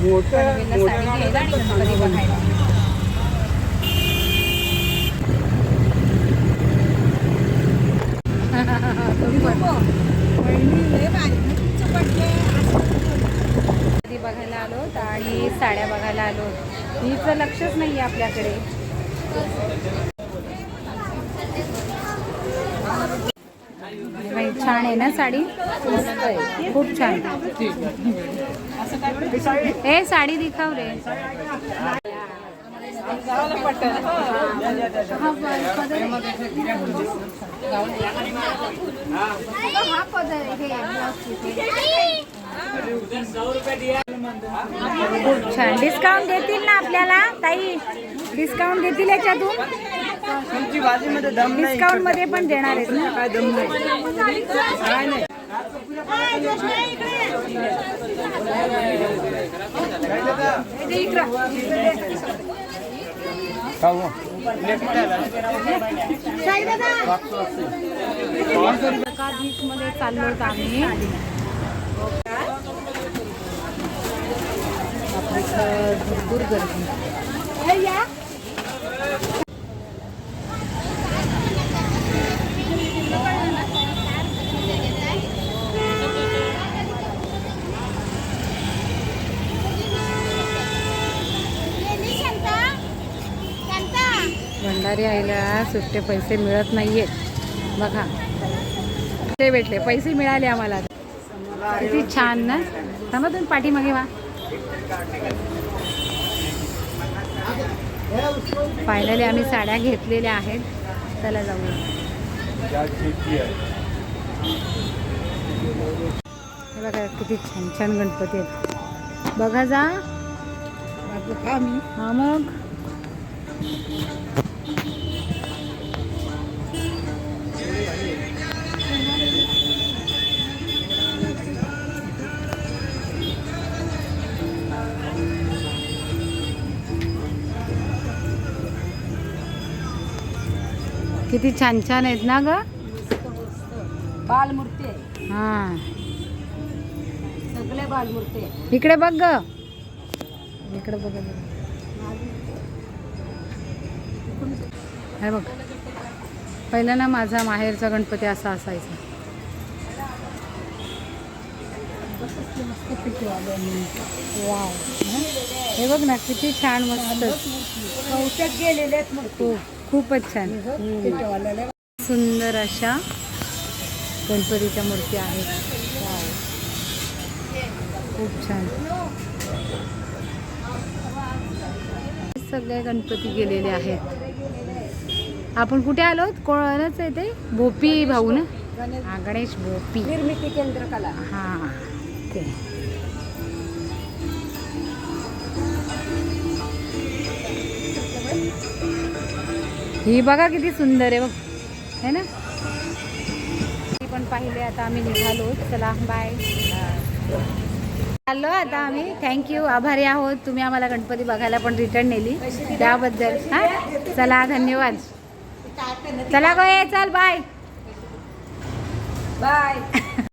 पनवेलला साडी घ्यायला आणि गणपती बघायला? बघायला आलो आणि साड्या बघायला आलो हिचं लक्षच नाही आहे आपल्याकडे. छान आहे ना साडी? खूप छान. ए साडी दिखाव रे. खूप छान. डिस्काउंट देतील ना आपल्याला? ताई डिस्काउंट देतील याच्यातून? तुमची भाजीमध्ये दम नाही. डिस्काउंटमध्ये पण देणार आहेत ना? काय दम नाही. काय नाही. एका बीच मध्ये चाललो होतो आम्ही भरपूर गर्दी. भंडारी आईला सुट्टे पैसे मिळत नाहीयेत बघा. ते भेटले? पैसे मिळाले आम्हाला. किती छान ना? थांबा तुम्ही पाठीमागे वा. फायनली आम्ही साड्या घेतलेल्या आहेत. चला जाऊया. हे बघा किती छान छान गणपती आहेत. बघा जा. हा मग. किती छान छान आहेत ना ग? बालमूर्ती आहे. हा. सगळे बालमूर्ती आहे इकडे बघ ग. इकडे बघ. हे बघ. पहिला ना माझा माहेरचा गणपती असा असायचा. वाव. हे बघ ना किती छान मस्त. गेलेले आहेत खूप खूपच छान. सुंदर अशा गणपतीच्या मूर्ती आहेत. खूप छान. सगळे गणपती गेलेले आहेत. आपण कुठे आलो? कोणच आहे ते? भोपी भाऊ ना? गणेश भोपी. निर्मिती केंद्र कला हा ते. ही बघा किती सुंदर आहे बघ. है ना? पण पाहिले आता आम्ही निघालो. चला बाय चाललो आता आम्ही. थँक्यू आभारी आहोत. तुम्ही आम्हाला गणपती बघायला पण रिटर्न नेली. त्याबद्दल. हा? चला धन्यवाद. चला गो ये चल बाय बाय